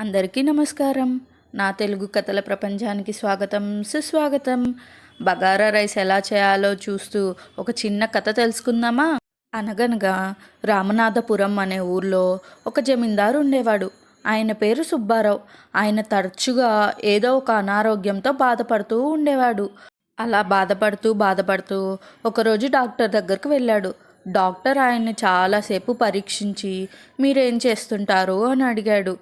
అందరికీ నమస్కారం. నా తెలుగు కథల ప్రపంచానికి స్వాగతం సుస్వాగతం. బగారా రైస్ ఎలా చేయాలో చూస్తూ ఒక చిన్న కథ తెలుసుకుందామా? అనగనగా రామనాథపురం అనే ఊర్లో ఒక జమీందారు ఉండేవాడు. ఆయన పేరు సుబ్బారావు. ఆయన తరచుగా ఏదో ఒక అనారోగ్యంతో బాధపడుతూ ఉండేవాడు. అలా బాధపడుతూ బాధపడుతూ ఒకరోజు డాక్టర్ దగ్గరకు వెళ్ళాడు. డాక్టర్ ఆయన్ని చాలాసేపు పరీక్షించి మీరేం చేస్తుంటారు? అని అడిగాడు.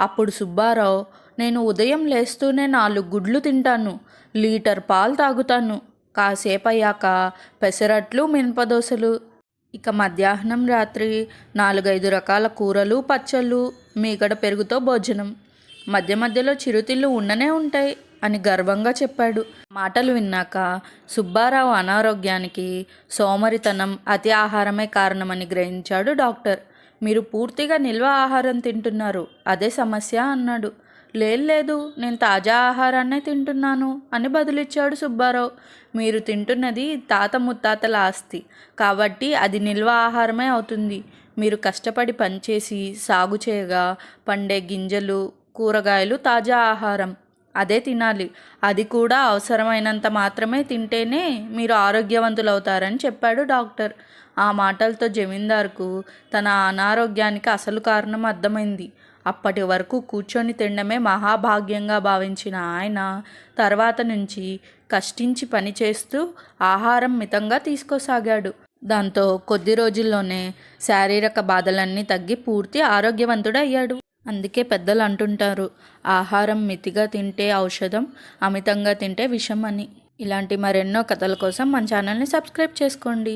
అప్పుడు సుబ్బారావు నేను ఉదయం లేస్తూనే నాలుగు గుడ్లు తింటాను లీటర్ పాలు తాగుతాను. కాసేపు అయ్యాక పెసరట్లు మినపదోసలు. ఇక మధ్యాహ్నం రాత్రి నాలుగైదు రకాల కూరలు పచ్చళ్ళు మీగడ పెరుగుతో భోజనం. మధ్య మధ్యలో చిరుతిళ్ళు ఉండనే ఉంటాయి అని గర్వంగా చెప్పాడు. మాటలు విన్నాక సుబ్బారావు అనారోగ్యానికి సోమరితనం అతి ఆహారమే కారణమని గ్రహించాడు డాక్టర్. మీరు పూర్తిగా నిల్వ ఆహారం తింటున్నారు. అదే సమస్య అన్నాడు. లేదు లేదు నేను తాజా ఆహారాన్నే తింటున్నాను అని బదులిచ్చాడు సుబ్బారావు. మీరు తింటున్నది తాత ముత్తాతల ఆస్తి. కాబట్టి అది నిల్వ ఆహారమే అవుతుంది. మీరు కష్టపడి పనిచేసి సాగు చేయగా పండే గింజలు కూరగాయలు తాజా ఆహారం. అదే తినాలి. అది కూడా అవసరమైనంత మాత్రమే తింటేనే మీరు ఆరోగ్యవంతులవుతారని చెప్పాడు డాక్టర్. ఆ మాటలతో జమీందార్కు తన అనారోగ్యానికి అసలు కారణం అర్థమైంది. అప్పటి వరకు కూర్చొని తినడమే మహాభాగ్యంగా భావించిన ఆయన తర్వాత నుంచి కష్టించి పనిచేస్తూ ఆహారం మితంగా తీసుకోసాగాడు. దాంతో కొద్ది రోజుల్లోనే శారీరక బాధలన్నీ తగ్గి పూర్తి ఆరోగ్యవంతుడయ్యాడు. అందుకే పెద్దలు అంటుంటారు ఆహారం మితిగా తింటే ఔషధం అమితంగా తింటే విషం అని ఇలాంటి మరెన్నో కథల కోసం మన ఛానల్ని సబ్స్క్రైబ్ చేసుకోండి.